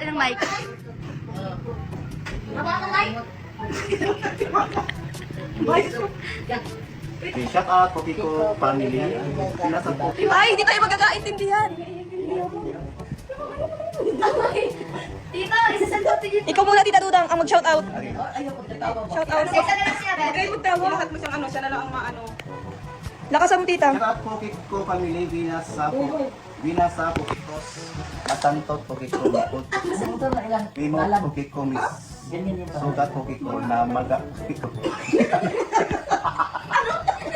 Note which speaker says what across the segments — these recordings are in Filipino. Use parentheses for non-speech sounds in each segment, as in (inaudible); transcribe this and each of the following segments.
Speaker 1: natin ng mic.
Speaker 2: Okay, shout out po Kiko family. Nasa po
Speaker 3: Ay, hindi tayo magkakaintindihan.
Speaker 1: Tito, isasend to you.
Speaker 3: Ikaw muna, Tita Dudang, ang mag-shout out. Shout out.
Speaker 1: Isa na lang siya, Bebe.
Speaker 3: kayo magtawa. Lahat mo siyang ano, siya na lang ang maano. Lakasan mo, Tita.
Speaker 2: Shout out po Kiko family. Binasa po. Binasa po Kiko. Matantot po Kiko. Makot. Pimot po Kiko. Miss. Sugat po Kiko. Na maga Kiko.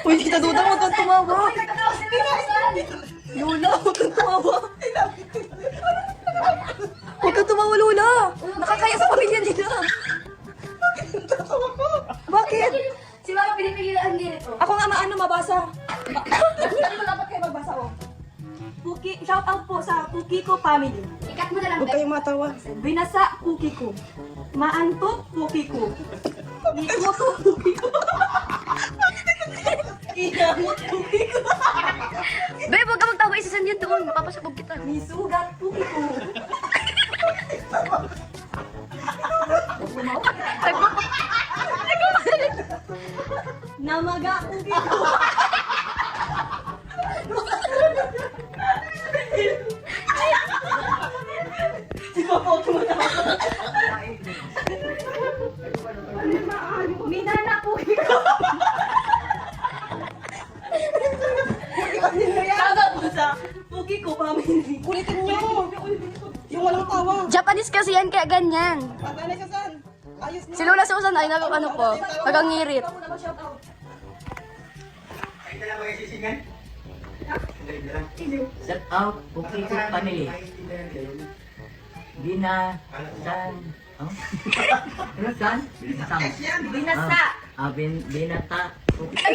Speaker 3: Uy, Dudang, huwag kang tumawa. Lula, huwag kang tumawa. Puki, shout out po sa Puki ko family.
Speaker 1: Ikat mo na lang,
Speaker 3: Huwag kayong matawa. Binasa Puki ko. Maantot Puki ko. Ikoto Puki ko. Inamot Puki ko.
Speaker 1: Bebe, huwag ka magtawa. Isasend yun doon. Mapapasabog kita.
Speaker 3: Nisugat Puki ko. Namaga Puki ko.
Speaker 1: Japanese kasi yan, kaya ganyan.
Speaker 3: Patanay ka saan? Ayos na.
Speaker 1: Si Lola Susan ay nag ano po, nagangirit.
Speaker 3: Ikaw muna mag-shoutout.
Speaker 4: Shout out, okay to family. Bina, san, oh? (laughs) Ano san? Sam.
Speaker 1: Binasa.
Speaker 4: Ah, bin, binata. Okay.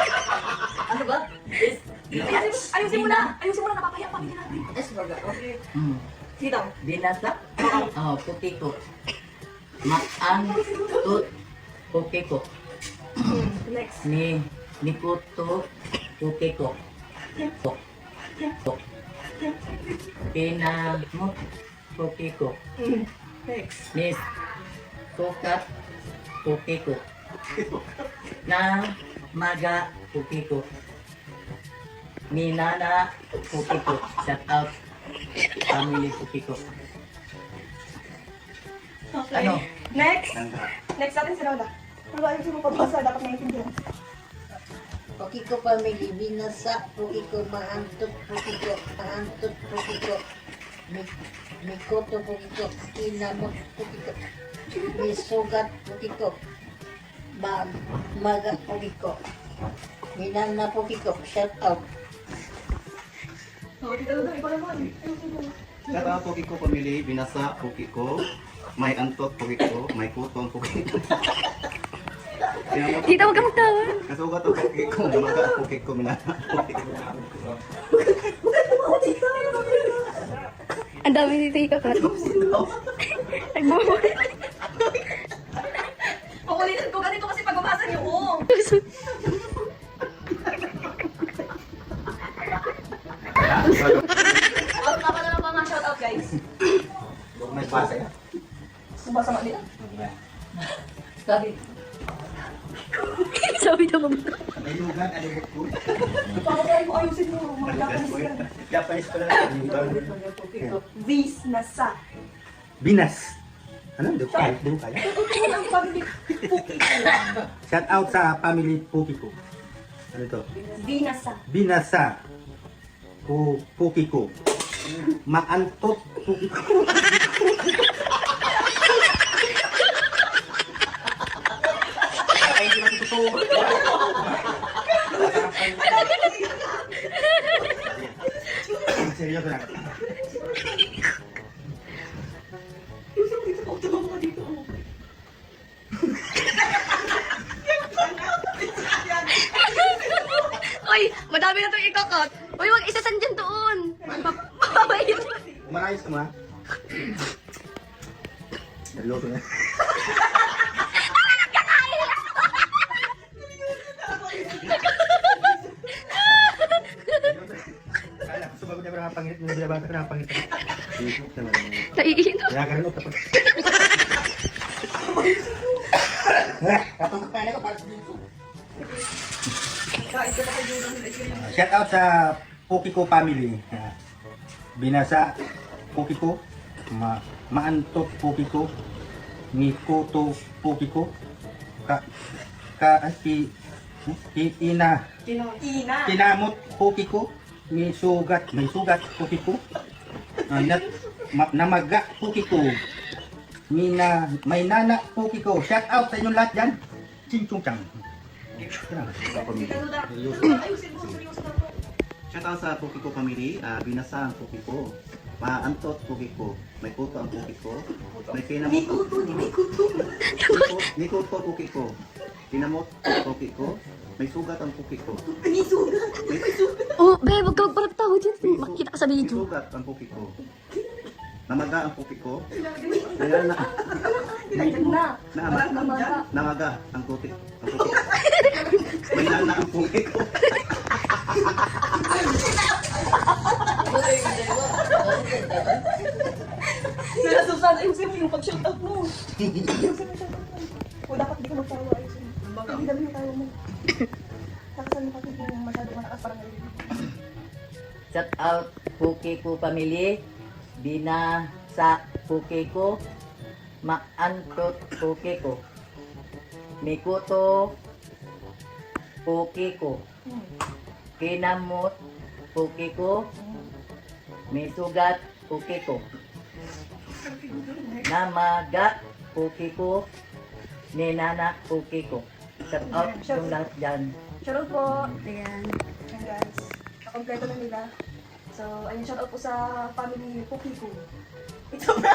Speaker 4: (laughs) ano ba? Is,
Speaker 3: Ayusin mo na. Ayusin mo na. Napapahiya ang pamilya natin. Sige daw.
Speaker 4: Binata? Oh, puti ko. Maan, tut, puti ko.
Speaker 3: Next.
Speaker 4: Ni, ni kuto, puti ko. Ko. Ko. Pinamot, puti ko.
Speaker 3: Next.
Speaker 4: Nis, sukat, puti ko. Na, maga, puti ko. Minana, puti ko. Shout out, family puti ko.
Speaker 3: Okay.
Speaker 4: Ano?
Speaker 3: Next. Next natin si Lola. Ano ba ayusin mo pabasa? Dapat naiintindihan.
Speaker 5: Pukiko family, binasa, pukiko maantot, pukiko maantot, pukiko Mi- mikoto, pukiko kinamot, pukiko misugat, pukiko ba maga, pukiko minana, pukiko shout out
Speaker 3: Oh, tita Dudang, ikaw naman.
Speaker 2: Shout out po Kiko family. Binasa po Kiko. May antot po Kiko. May kuton po Kiko.
Speaker 1: Tita, huwag ka magtawa.
Speaker 2: Kasugat po Kiko. Na maga po Kiko. Minana po Kiko.
Speaker 1: Ang dami ni Tita ka. Nagmumuli.
Speaker 3: Pakulitan ko ganito kasi pag umasa niyo. Oo. Ako na pa naman mga shout out guys.
Speaker 2: May basa yan.
Speaker 3: Sumasa nga nila.
Speaker 4: Sabi, (laughs)
Speaker 1: Sabi na mama.
Speaker 2: May lugan. Ano po?
Speaker 3: Pakapay mo ayusin mo.
Speaker 2: Japanese pala.
Speaker 3: Vis na sa.
Speaker 2: Binas. Ano? Ba? Ba?
Speaker 3: Puki ko.
Speaker 2: Shout out sa family Puki ko. Ano to?
Speaker 3: Binasa.
Speaker 2: Binasa. Pu Puki ko. Maantot Puki ko. (laughs) Ay, hindi natin totoo. Seryoso lang.
Speaker 1: Uy, madami na itong ikakot. Uy, huwag isasend yun doon. Mapapahit.
Speaker 2: Umarayos ka mo ha? Nagluto na. Kala ko sumagot na parang pangit, hindi na ba parang pangit.
Speaker 1: Naiinom.
Speaker 2: Kaya ka rin ito. Shout out sa Pokiko family. Binasa Pokiko, Ma Maantot Pokiko, Mikoto Pokiko, Ka Ka ay, ki, ki Ina
Speaker 3: Ina.
Speaker 2: Kinamot Pokiko, may sugat, may sugat Pokiko. Ah, nat, ma, namaga Pokiko. Mina, may nana Pokiko. Shout out sa inyong lahat dyan. Ching chung chang. Shout out sa Pokiko family, ah, binasa ang Pokiko. Maantot Pokiko. May kuto ang Pokiko. May kinamot. May kuto, may kuto. May kuto Pokiko. Kinamot Pokiko. May sugat ang Pokiko. May sugat.
Speaker 1: Oh, babe, wag ka magparatawa dyan. Makikita ka sa
Speaker 2: May
Speaker 1: video.
Speaker 2: sugat ang Pokiko. Namaga ang Pokiko. Kaya na.
Speaker 3: Na.
Speaker 2: Namaga. Namaga ang putik. Ang putik. May nana ang Pokiko.
Speaker 3: Sila Susan, ayusin mo yung pag-shout out mo. Shout out mo. O dapat di ka magtawa, ayusin mo. Hindi dami yung tawa mo. Kakasan mo kasi kung masyado malakas (laughs) parang nalilito.
Speaker 4: Shout out Puki ko family. Bina sa Puki ko. Maantot Puki ko. Mikuto Puki ko. Kinamot Puki ko. May sugat Puki ko. Namaga Puki ko. Ninana Puki ko. Shout out yung lahat dyan.
Speaker 3: Shout out po.
Speaker 1: Ayan.
Speaker 3: Ayan guys. Nakompleto na nila. So, ayun, shout out po sa family Pokiko. Ito marami.